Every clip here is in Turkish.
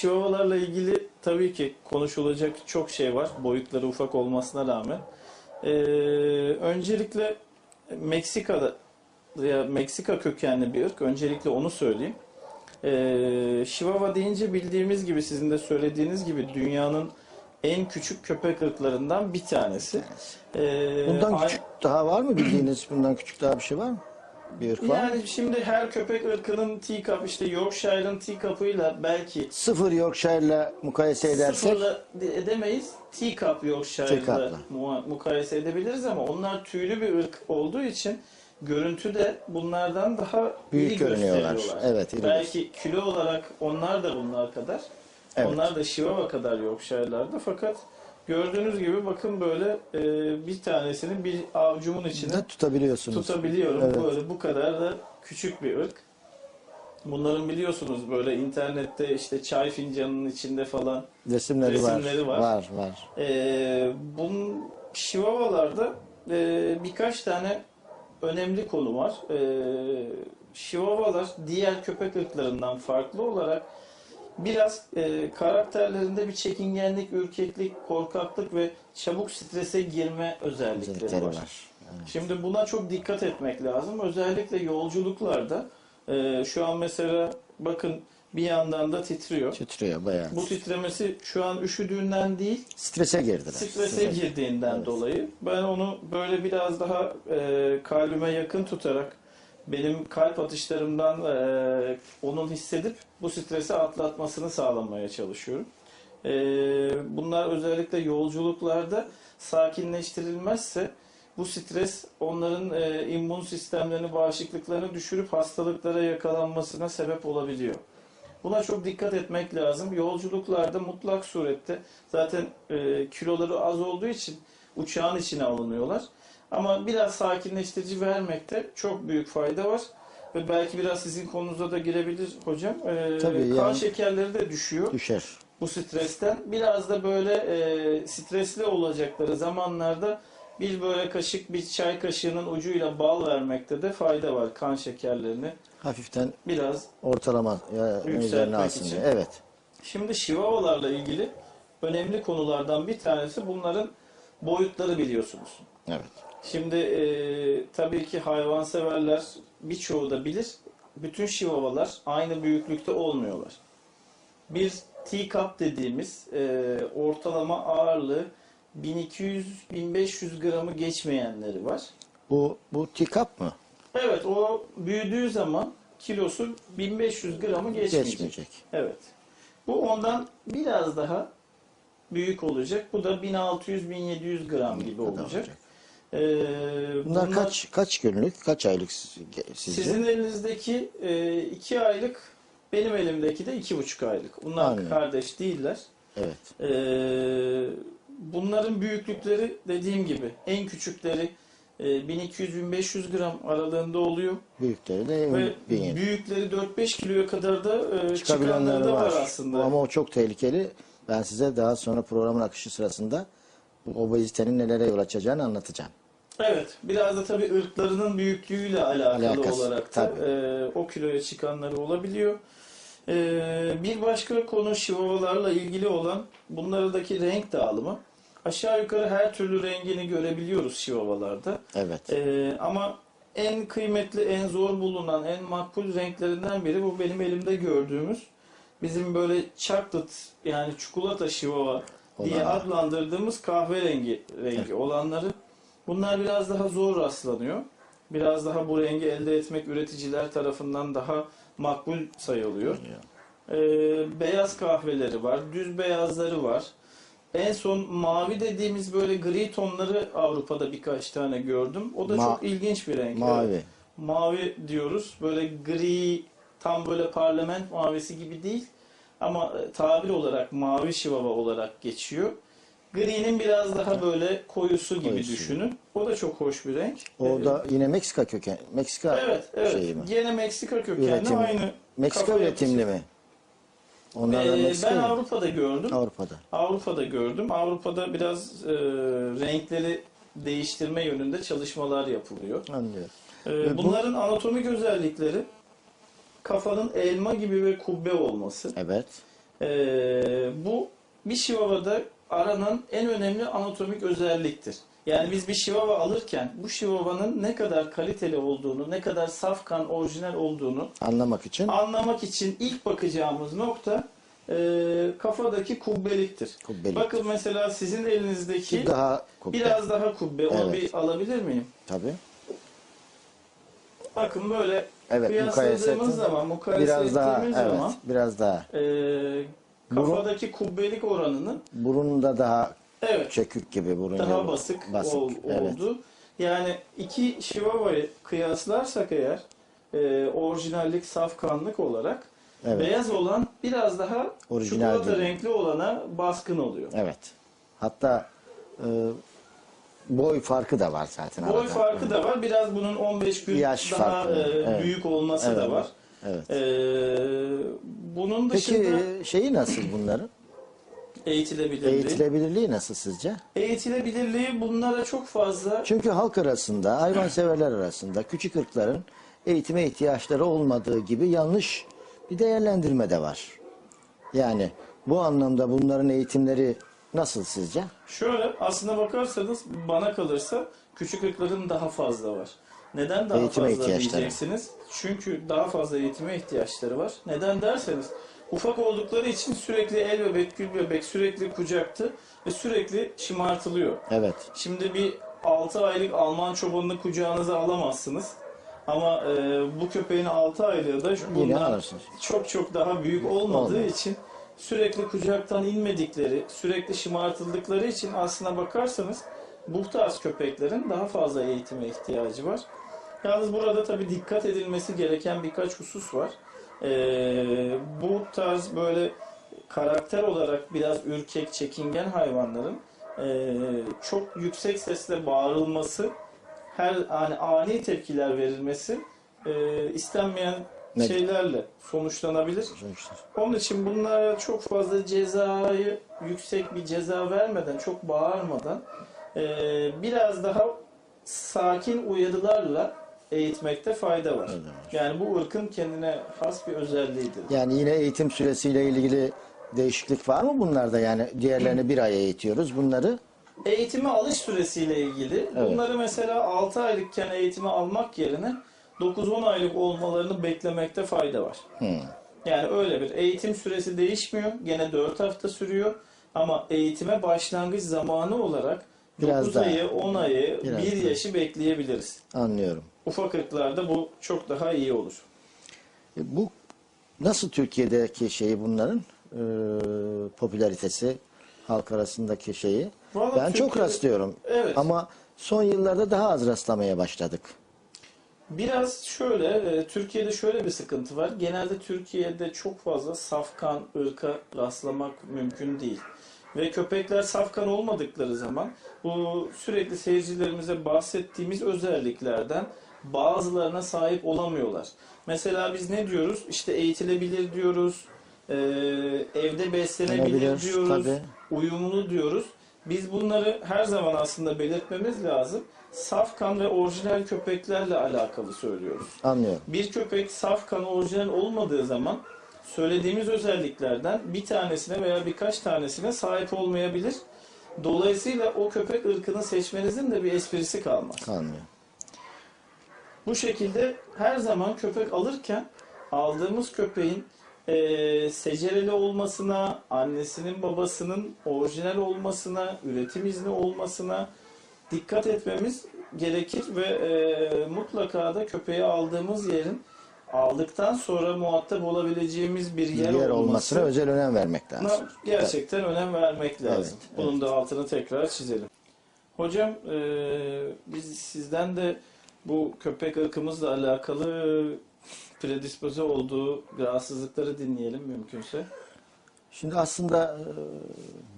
şivavalarla ilgili tabii ki konuşulacak çok şey var. Boyutları ufak olmasına rağmen. Ee, öncelikle Meksika'da ya Meksika kökenli bir ırk. Öncelikle onu söyleyeyim. Ee, Chihuahua deyince bildiğimiz gibi sizin de söylediğiniz gibi dünyanın en küçük köpek ırklarından bir tanesi. Ee, Bundan küçük daha var mı bildiğiniz? Bundan küçük daha bir şey var mı? Bir ırk var? Yani şimdi her köpek ırkının teacup işte Yorkshire'ın teacup'ıyla belki Sıfır Yorkshire'la mukayese edersek sıfırla de- edemeyiz. Teacup Yorkshire'la Teacup'la. mu- mukayese edebiliriz ama onlar tüylü bir ırk olduğu için görüntüde bunlardan daha Büyük iyi görünüyorlar. gösteriyorlar. Evet, iri Belki kilo olarak onlar da bunlar kadar. Evet. Onlar da Chihuahua kadar Yorkshire'larda fakat gördüğünüz gibi bakın böyle e, bir tanesini bir avcumun içine de tutabiliyorsunuz. tutabiliyorum. Evet. Böyle bu kadar da küçük bir ırk. Bunların biliyorsunuz böyle internette işte çay fincanının içinde falan. Resimleri, Resimleri var. var. Var, var. Ee, bunun Chihuahua'larda e, birkaç tane önemli konu var. Ee, Chihuahua'lar diğer köpek ırklarından farklı olarak biraz e, karakterlerinde bir çekingenlik, ürkeklik, korkaklık ve çabuk strese girme özellikleri var. var. Şimdi buna çok dikkat etmek lazım. Özellikle yolculuklarda e, şu an mesela bakın bir yandan da titriyor. Titriyor bayağı. Bu titremesi şu an üşüdüğünden değil, Strese girdiler. strese girdiğinden Evet. dolayı. Ben onu böyle biraz daha e, kalbime yakın tutarak benim kalp atışlarımdan e, onun hissedip bu stresi atlatmasını sağlamaya çalışıyorum. E, bunlar özellikle yolculuklarda sakinleştirilmezse bu stres onların e, immün sistemlerini, bağışıklıklarını düşürüp hastalıklara yakalanmasına sebep olabiliyor. Buna çok dikkat etmek lazım. Yolculuklarda mutlak surette zaten e, kiloları az olduğu için uçağın içine alınıyorlar. Ama biraz sakinleştirici vermekte çok büyük fayda var. Ve belki biraz sizin konunuza da girebilir hocam. E, Tabii, kan yani- şekerleri de düşüyor Düşer. bu stresten. Biraz da böyle e, stresli olacakları zamanlarda bir böyle kaşık bir çay kaşığının ucuyla bal vermekte de fayda var kan şekerlerini. Hafiften Biraz ortalama Yükseltmek üzerine alsın için. diye. Evet. Şimdi Chihuahua'larla ilgili önemli konulardan bir tanesi bunların boyutları biliyorsunuz. Evet. Şimdi e, tabii ki hayvanseverler birçoğu da bilir. Bütün Chihuahua'lar aynı büyüklükte olmuyorlar. Bir teacup dediğimiz e, ortalama ağırlığı 1200-1500 gramı geçmeyenleri var. Bu bu tikap mı? Evet o büyüdüğü zaman kilosu 1500 gramı geçmeyecek. Geçmeyecek. Evet. Bu ondan biraz daha büyük olacak. Bu da 1600-1700 gram gibi olacak. olacak. Ee, Bunlar, kaç kaç günlük, kaç aylık sizce? Sizin elinizdeki 2 aylık, benim elimdeki de iki buçuk aylık. Bunlar Anladım. kardeş değiller. Evet. Ee, bunların büyüklükleri dediğim gibi en küçükleri e, 1200-1500 gram aralığında oluyor. Büyükleri de Ve 1700. büyükleri 4-5 kiloya kadar da e, çıkanları da var, var. aslında. Ama o çok tehlikeli. Ben size daha sonra programın akışı sırasında bu obezitenin nelere yol açacağını anlatacağım. Evet, biraz da tabii ırklarının büyüklüğüyle alakalı Alakası, olarak da tabii. e, o kiloya çıkanları olabiliyor. E, bir başka konu şivalarla ilgili olan bunlardaki renk dağılımı. Aşağı yukarı her türlü rengini görebiliyoruz şivavalarda. Evet. E, ama en kıymetli, en zor bulunan, en makbul renklerinden biri bu benim elimde gördüğümüz bizim böyle chocolate yani çikolata şivava diye adlandırdığımız kahverengi rengi olanları. Bunlar biraz daha zor rastlanıyor. Biraz daha bu rengi elde etmek üreticiler tarafından daha makbul sayılıyor. Ee, beyaz kahveleri var, düz beyazları var. En son mavi dediğimiz böyle gri tonları Avrupa'da birkaç tane gördüm. O da Ma- çok ilginç bir renk. Mavi. Evet. Mavi diyoruz. Böyle gri, tam böyle parlament mavisi gibi değil. Ama e, tabir olarak mavi şivava olarak geçiyor. Gri'nin biraz daha böyle koyusu gibi Koyusu. düşünün. O da çok hoş bir renk. O Ee, da yine Meksika köken. Meksika Evet, evet. şeyi mi? Gene Meksika kökenli Üretim. aynı. Meksika kafa üretimli mi? Onlar da Ee, Meksika ben mı? Avrupa'da gördüm. Avrupa'da. Avrupa'da gördüm. Avrupa'da biraz e, renkleri değiştirme yönünde çalışmalar yapılıyor. Anlıyorum. E, Ve bu- bunların anatomik özellikleri kafanın elma gibi ve kubbe olması. Evet. Ee, bu bir şivavada aranan en önemli anatomik özelliktir. Yani biz bir şivava alırken bu şivavanın ne kadar kaliteli olduğunu, ne kadar saf kan orijinal olduğunu Anlamak için anlamak için ilk bakacağımız nokta e, kafadaki kubbeliktir. Kubbelik. Bakın mesela sizin elinizdeki daha kubbe. biraz daha kubbe. Onu Evet. bir alabilir miyim? Tabii. Bakın böyle Evet, kıyasladığımız mukayese- zaman, mukayese Biraz daha evet, zaman biraz daha. e, kafadaki kubbelik oranının Burun da daha evet çökük gibi burun daha yolu. basık, ol- evet. oldu. Yani iki şivavayı kıyaslarsak eğer e, orijinallik, safkanlık olarak Evet. beyaz olan biraz daha Orijinal çikolata gibi. renkli olana baskın oluyor. Evet. Hatta e, boy farkı da var zaten. Boy arada. farkı da var. Biraz bunun 15 gün Yaş daha farkı. e, Evet. büyük olması da Evet. var. Evet. E, bunun Peki dışında e, şeyi nasıl bunların? eğitilebilirliği. Eğitilebilirliği nasıl sizce? Eğitilebilirliği bunlara çok fazla Çünkü halk arasında, hayvanseverler arasında küçük ırkların eğitime ihtiyaçları olmadığı gibi yanlış bir değerlendirme de var. Yani bu anlamda bunların eğitimleri nasıl sizce? Şöyle aslına bakarsanız bana kalırsa küçük ırkların daha fazla var. Neden daha Eğitime fazla diyeceksiniz? Çünkü daha fazla eğitime ihtiyaçları var. Neden derseniz ufak oldukları için sürekli el bebek, gül bebek sürekli kucaktı ve sürekli şımartılıyor. Evet. Şimdi bir 6 aylık Alman çobanını kucağınıza alamazsınız. Ama e, bu köpeğin 6 aylığı da bundan çok çok daha büyük olmadığı Olmaz. için sürekli kucaktan inmedikleri, sürekli şımartıldıkları için aslına bakarsanız bu tarz köpeklerin daha fazla eğitime ihtiyacı var. Yalnız burada tabii dikkat edilmesi gereken birkaç husus var. Ee, bu tarz böyle karakter olarak biraz ürkek, çekingen hayvanların e, çok yüksek sesle bağırılması, her yani ani tepkiler verilmesi e, istenmeyen Ne- şeylerle sonuçlanabilir. Sonuçta. Onun için bunlara çok fazla cezayı yüksek bir ceza vermeden, çok bağırmadan e, biraz daha sakin uyarılarla eğitmekte fayda var. Yani bu ırkın kendine has bir özelliğidir. Yani yine eğitim süresiyle ilgili değişiklik var mı bunlarda? Yani diğerlerini bir ay eğitiyoruz. Bunları Eğitime alış süresiyle ilgili Evet. bunları mesela 6 aylıkken eğitime almak yerine 9-10 aylık olmalarını beklemekte fayda var. hmm, Yani öyle bir eğitim süresi değişmiyor. Gene 4 hafta sürüyor. Ama eğitime başlangıç zamanı olarak Biraz 9 daha. ayı, 10 ayı, Biraz 1 daha. yaşı bekleyebiliriz. anlıyorum. Ufak ırklarda bu çok daha iyi olur. E, Bu nasıl Türkiye'deki şeyi bunların e, popülaritesi halk arasındaki şeyi? Vallahi ben çok Türkiye'de- rastlıyorum. Evet. Ama son yıllarda daha az rastlamaya başladık. Biraz şöyle, e, Türkiye'de şöyle bir sıkıntı var. Genelde Türkiye'de çok fazla safkan ırka rastlamak mümkün değil. Ve köpekler safkan olmadıkları zaman bu sürekli seyircilerimize bahsettiğimiz özelliklerden bazılarına sahip olamıyorlar. Mesela biz ne diyoruz? İşte eğitilebilir diyoruz, e, evde beslenebilir diyoruz, tabii. uyumlu diyoruz. Biz bunları her zaman aslında belirtmemiz lazım. Safkan ve orijinal köpeklerle alakalı söylüyoruz. Anlıyorum. Bir köpek saf kan orijinal olmadığı zaman söylediğimiz özelliklerden bir tanesine veya birkaç tanesine sahip olmayabilir. Dolayısıyla o köpek ırkını seçmenizin de bir esprisi kalmaz. Anlıyorum. Bu şekilde her zaman köpek alırken aldığımız köpeğin eee secereli olmasına, annesinin babasının orijinal olmasına, üretim izni olmasına dikkat etmemiz gerekir ve eee, mutlaka da köpeği aldığımız yerin aldıktan sonra muhatap olabileceğimiz bir yer, yer olması olmasına özel önem vermek lazım. Gerçekten önem vermek lazım. Evet, Bunun da altını tekrar çizelim. Hocam e, biz sizden de bu köpek ırkımızla alakalı predispoze olduğu rahatsızlıkları dinleyelim mümkünse. Şimdi aslında e,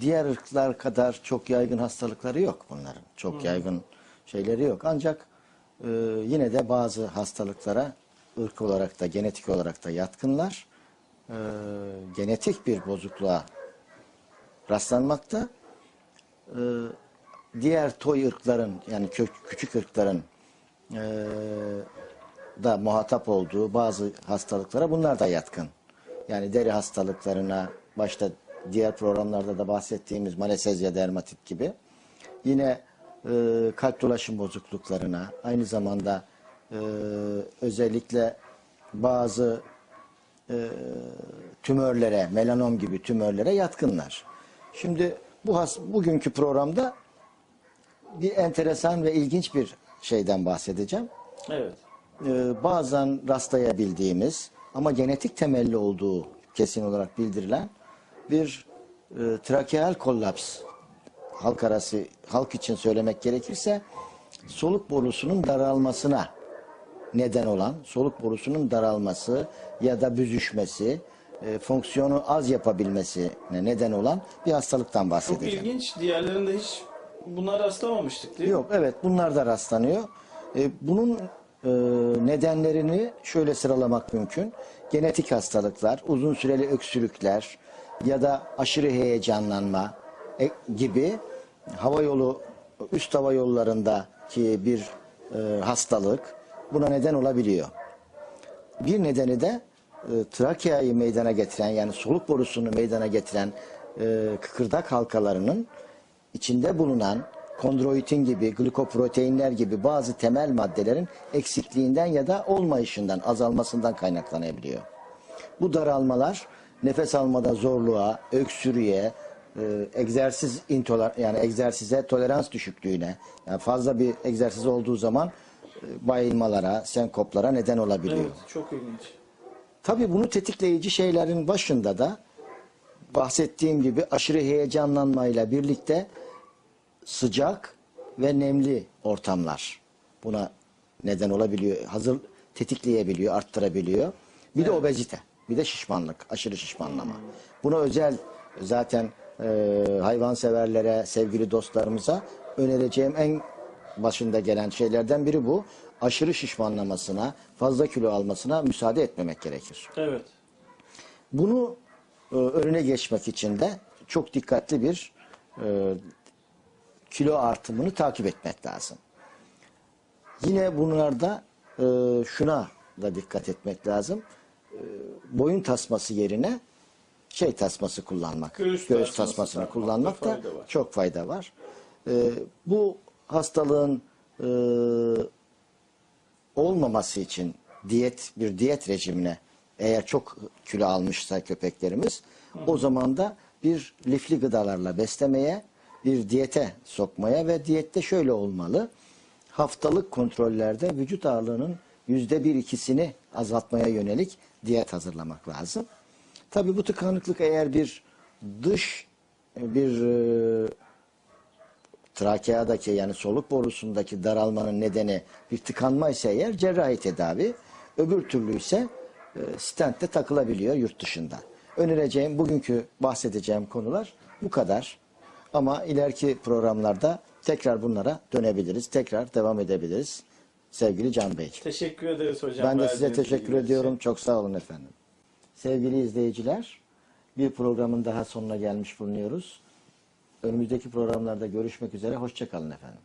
diğer ırklar kadar çok yaygın hastalıkları yok bunların. Çok yaygın şeyleri yok. Ancak e, yine de bazı hastalıklara ırk olarak da genetik olarak da yatkınlar. E, genetik bir bozukluğa rastlanmakta. E, diğer toy ırkların yani kö- küçük ırkların e, da muhatap olduğu bazı hastalıklara bunlar da yatkın. Yani deri hastalıklarına, başta diğer programlarda da bahsettiğimiz malesezya dermatit gibi. Yine e, kalp dolaşım bozukluklarına, aynı zamanda e, özellikle bazı e, tümörlere, melanom gibi tümörlere yatkınlar. Şimdi bu has, bugünkü programda bir enteresan ve ilginç bir şeyden bahsedeceğim. Evet. Ee, bazen rastlayabildiğimiz ama genetik temelli olduğu kesin olarak bildirilen bir e, trakeal kollaps halk arası halk için söylemek gerekirse soluk borusunun daralmasına neden olan soluk borusunun daralması ya da büzüşmesi e, fonksiyonu az yapabilmesine neden olan bir hastalıktan Çok bahsedeceğim. ilginç. Diğerlerinde hiç buna rastlamamıştık değil mi? Yok evet bunlar da rastlanıyor. E, bunun e, nedenlerini şöyle sıralamak mümkün. Genetik hastalıklar, uzun süreli öksürükler ya da aşırı heyecanlanma e, gibi hava yolu üst hava yollarındaki bir e, hastalık buna neden olabiliyor. Bir nedeni de e, trakeayı meydana getiren yani soluk borusunu meydana getiren e, kıkırdak halkalarının içinde bulunan kondroitin gibi, glikoproteinler gibi bazı temel maddelerin eksikliğinden ya da olmayışından, azalmasından kaynaklanabiliyor. Bu daralmalar nefes almada zorluğa, öksürüğe, e, egzersiz intoler yani egzersize tolerans düşüklüğüne, yani fazla bir egzersiz olduğu zaman bayılmalara, senkoplara neden olabiliyor. Evet. Çok ilginç. Tabii bunu tetikleyici şeylerin başında da bahsettiğim gibi aşırı heyecanlanmayla birlikte sıcak ve nemli ortamlar buna neden olabiliyor. Hazır tetikleyebiliyor, arttırabiliyor. Bir de obezite, bir de şişmanlık, aşırı şişmanlama. Buna özel zaten e, hayvanseverlere, sevgili dostlarımıza önereceğim en başında gelen şeylerden biri bu. Aşırı şişmanlamasına, fazla kilo almasına müsaade etmemek gerekir. Evet. Bunu e, önüne geçmek için de çok dikkatli bir e, kilo artımını takip etmek lazım. Yine bunlarda e, şuna da dikkat etmek lazım. E, boyun tasması yerine şey tasması kullanmak. Göğüs tasması tasmasını takmakta kullanmak da fayda var. çok fayda var. E, bu hastalığın e, olmaması için diyet bir diyet rejimine eğer çok kilo almışsa köpeklerimiz o zaman da bir lifli gıdalarla beslemeye bir diyete sokmaya ve diyette şöyle olmalı haftalık kontrollerde vücut ağırlığının yüzde bir ikisini azaltmaya yönelik diyet hazırlamak lazım. Tabii bu tıkanıklık eğer bir dış bir e, trakeadaki yani soluk borusundaki daralmanın nedeni bir tıkanma ise eğer cerrahi tedavi, öbür türlü ise e, stentte takılabiliyor yurt dışında. Önereceğim bugünkü bahsedeceğim konular bu kadar. Ama ileriki programlarda tekrar bunlara dönebiliriz, tekrar devam edebiliriz. Sevgili Can Beyciğim. Teşekkür ederiz hocam. Ben de size teşekkür bilgiler için. ediyorum. Çok sağ olun efendim. Sevgili izleyiciler, bir programın daha sonuna gelmiş bulunuyoruz. Önümüzdeki programlarda görüşmek üzere. Hoşçakalın efendim.